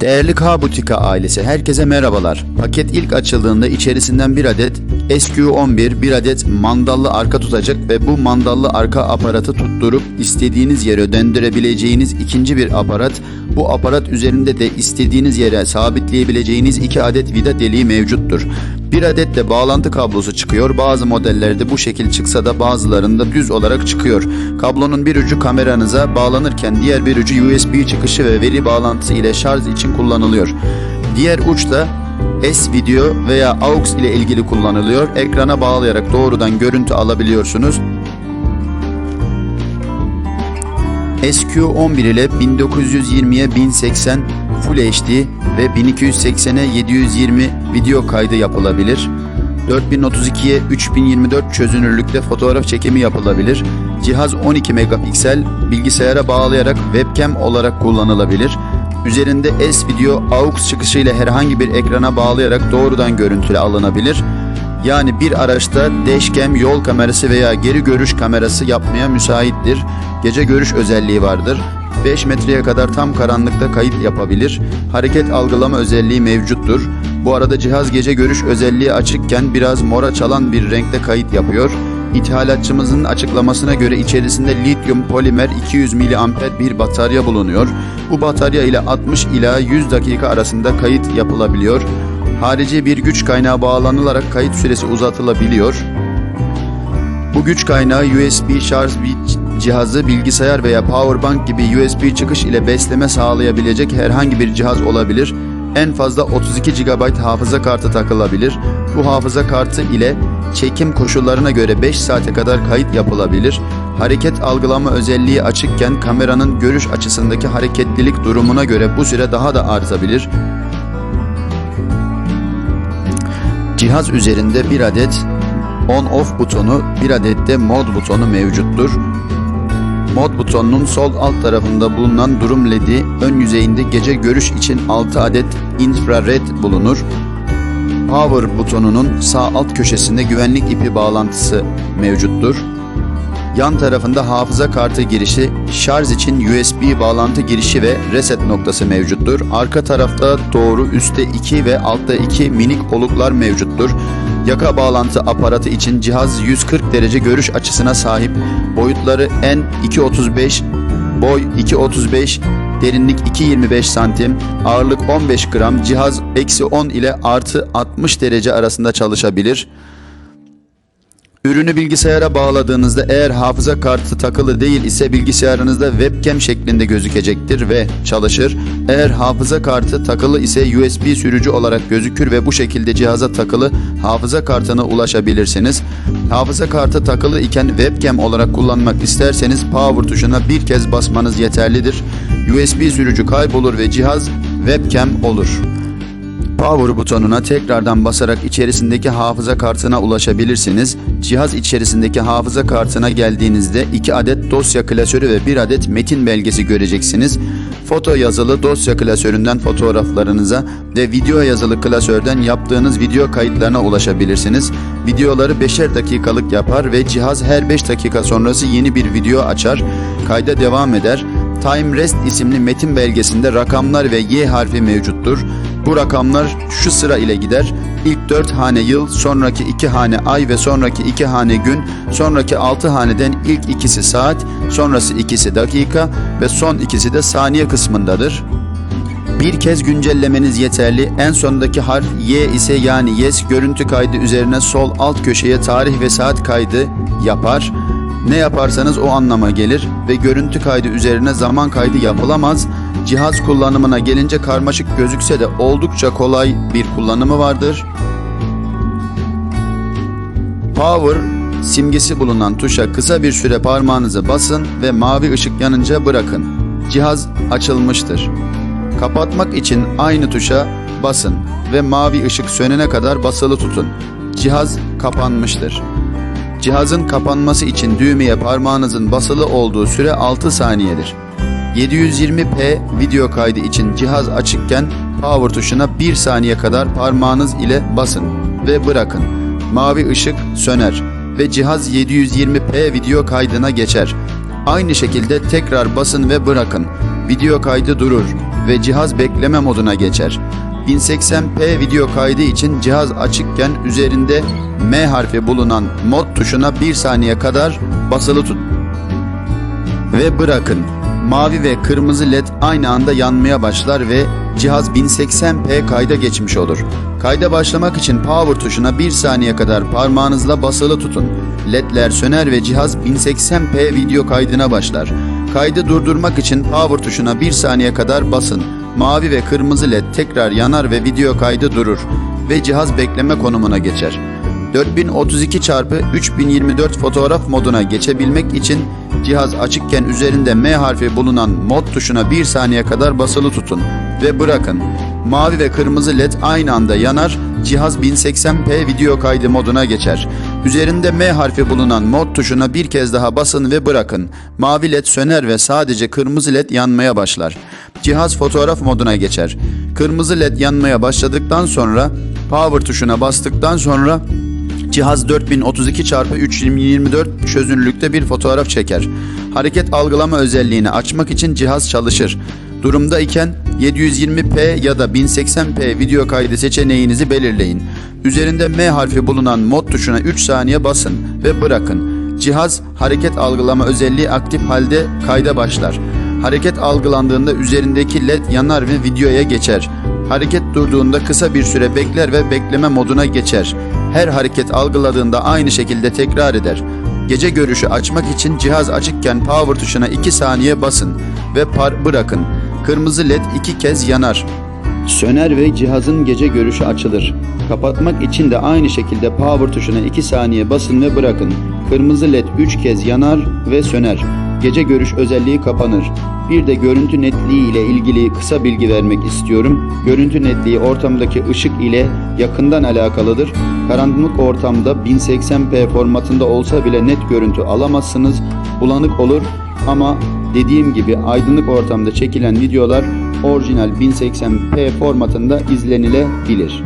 Değerli K Butika ailesi herkese merhabalar. Paket ilk açıldığında içerisinden bir adet SQ11, bir adet mandallı arka tutacak ve bu mandallı arka aparatı tutturup istediğiniz yere döndürebileceğiniz ikinci bir aparat. Bu aparat üzerinde de istediğiniz yere sabitleyebileceğiniz iki adet vida deliği mevcuttur. Bir adet de bağlantı kablosu çıkıyor. Bazı modellerde bu şekil çıksa da bazılarında düz olarak çıkıyor. Kablonun bir ucu kameranıza bağlanırken diğer bir ucu USB çıkışı ve veri bağlantısı ile şarj için kullanılıyor. Diğer uç da S-Video veya AUX ile ilgili kullanılıyor. Ekrana bağlayarak doğrudan görüntü alabiliyorsunuz. SQ11 ile 1920'ye 1080 Full HD ve 1280'e 720 video kaydı yapılabilir. 4032'ye 3024 çözünürlükte fotoğraf çekimi yapılabilir. Cihaz 12 megapiksel bilgisayara bağlayarak webcam olarak kullanılabilir. Üzerinde S-Video AUX çıkışıyla herhangi bir ekrana bağlayarak doğrudan görüntüle alınabilir. Yani bir araçta dashcam, yol kamerası veya geri görüş kamerası yapmaya müsaittir. Gece görüş özelliği vardır. 5 metreye kadar tam karanlıkta kayıt yapabilir. Hareket algılama özelliği mevcuttur. Bu arada cihaz gece görüş özelliği açıkken biraz mora çalan bir renkte kayıt yapıyor. İthalatçımızın açıklamasına göre içerisinde lityum polimer 200 mAh bir batarya bulunuyor. Bu batarya ile 60 ila 100 dakika arasında kayıt yapılabiliyor. Harici bir güç kaynağı bağlanılarak kayıt süresi uzatılabiliyor. Bu güç kaynağı USB şarj bir cihazı bilgisayar veya powerbank gibi USB çıkış ile besleme sağlayabilecek herhangi bir cihaz olabilir. En fazla 32 GB hafıza kartı takılabilir. Bu hafıza kartı ile çekim koşullarına göre 5 saate kadar kayıt yapılabilir. Hareket algılama özelliği açıkken kameranın görüş açısındaki hareketlilik durumuna göre bu süre daha da artabilir. Cihaz üzerinde bir adet on-off butonu, bir adet de mod butonu mevcuttur. Mod butonunun sol alt tarafında bulunan durum ledi, ön yüzeyinde gece görüş için 6 adet infrared bulunur. Power butonunun sağ alt köşesinde güvenlik ipi bağlantısı mevcuttur. Yan tarafında hafıza kartı girişi, şarj için USB bağlantı girişi ve reset noktası mevcuttur. Arka tarafta doğru üstte 2 ve altta 2 minik oluklar mevcuttur. Yaka bağlantı aparatı için cihaz 140 derece görüş açısına sahip. Boyutları en 2.35, boy 2.35, derinlik 2.25 santim, ağırlık 15 gram. Cihaz eksi 10 ile artı 60 derece arasında çalışabilir. Ürünü bilgisayara bağladığınızda eğer hafıza kartı takılı değil ise bilgisayarınızda webcam şeklinde gözükecektir ve çalışır. Eğer hafıza kartı takılı ise USB sürücü olarak gözükür ve bu şekilde cihaza takılı hafıza kartına ulaşabilirsiniz. Hafıza kartı takılı iken webcam olarak kullanmak isterseniz power tuşuna bir kez basmanız yeterlidir. USB sürücü kaybolur ve cihaz webcam olur. Power butonuna tekrardan basarak içerisindeki hafıza kartına ulaşabilirsiniz. Cihaz içerisindeki hafıza kartına geldiğinizde 2 adet dosya klasörü ve 1 adet metin belgesi göreceksiniz. Foto yazılı dosya klasöründen fotoğraflarınıza ve video yazılı klasörden yaptığınız video kayıtlarına ulaşabilirsiniz. Videoları 5'er dakikalık yapar ve cihaz her 5 dakika sonrası yeni bir video açar. Kayda devam eder. Time Rest isimli metin belgesinde rakamlar ve Y harfi mevcuttur. Bu rakamlar şu sıra ile gider. İlk 4 hane yıl, sonraki 2 hane ay ve sonraki 2 hane gün, sonraki 6 haneden ilk ikisi saat, sonrası ikisi dakika ve son ikisi de saniye kısmındadır. Bir kez güncellemeniz yeterli. En sondaki harf Y ise yani yes görüntü kaydı üzerine sol alt köşeye tarih ve saat kaydı yapar. Ne yaparsanız o anlama gelir ve görüntü kaydı üzerine zaman kaydı yapılamaz. Cihaz kullanımına gelince karmaşık gözükse de oldukça kolay bir kullanımı vardır. Power simgesi bulunan tuşa kısa bir süre parmağınızı basın ve mavi ışık yanınca bırakın. Cihaz açılmıştır. Kapatmak için aynı tuşa basın ve mavi ışık sönene kadar basılı tutun. Cihaz kapanmıştır. Cihazın kapanması için düğmeye parmağınızın basılı olduğu süre 6 saniyedir. 720p video kaydı için cihaz açıkken power tuşuna 1 saniye kadar parmağınız ile basın ve bırakın. Mavi ışık söner ve cihaz 720p video kaydına geçer. Aynı şekilde tekrar basın ve bırakın. Video kaydı durur ve cihaz bekleme moduna geçer. 1080p video kaydı için cihaz açıkken üzerinde M harfi bulunan mod tuşuna 1 saniye kadar basılı tut ve bırakın. Mavi ve kırmızı led aynı anda yanmaya başlar ve cihaz 1080p kayda geçmiş olur. Kayda başlamak için power tuşuna 1 saniye kadar parmağınızla basılı tutun. Ledler söner ve cihaz 1080p video kaydına başlar. Kaydı durdurmak için power tuşuna 1 saniye kadar basın. Mavi ve kırmızı led tekrar yanar ve video kaydı durur ve cihaz bekleme konumuna geçer. 4032 x 3024 fotoğraf moduna geçebilmek için cihaz açıkken üzerinde M harfi bulunan mod tuşuna 1 saniye kadar basılı tutun ve bırakın. Mavi ve kırmızı led aynı anda yanar, cihaz 1080p video kaydı moduna geçer. Üzerinde M harfi bulunan mod tuşuna bir kez daha basın ve bırakın. Mavi led söner ve sadece kırmızı led yanmaya başlar. Cihaz fotoğraf moduna geçer. Kırmızı led yanmaya başladıktan sonra power tuşuna bastıktan sonra Cihaz 4032 x 324 çözünürlükte bir fotoğraf çeker. Hareket algılama özelliğini açmak için cihaz çalışır. Durumda iken 720p ya da 1080p video kaydı seçeneğinizi belirleyin. Üzerinde M harfi bulunan mod tuşuna 3 saniye basın ve bırakın. Cihaz hareket algılama özelliği aktif halde kayda başlar. Hareket algılandığında üzerindeki led yanar ve videoya geçer. Hareket durduğunda kısa bir süre bekler ve bekleme moduna geçer. Her hareket algıladığında aynı şekilde tekrar eder. Gece görüşü açmak için cihaz açıkken power tuşuna 2 saniye basın ve par bırakın. Kırmızı led 2 kez yanar. Söner ve cihazın gece görüşü açılır. Kapatmak için de aynı şekilde power tuşuna 2 saniye basın ve bırakın. Kırmızı led 3 kez yanar ve söner. Gece görüş özelliği kapanır. Bir de görüntü netliği ile ilgili kısa bilgi vermek istiyorum. Görüntü netliği ortamdaki ışık ile yakından alakalıdır. Karanlık ortamda 1080p formatında olsa bile net görüntü alamazsınız. Bulanık olur ama dediğim gibi aydınlık ortamda çekilen videolar orijinal 1080p formatında izlenilebilir.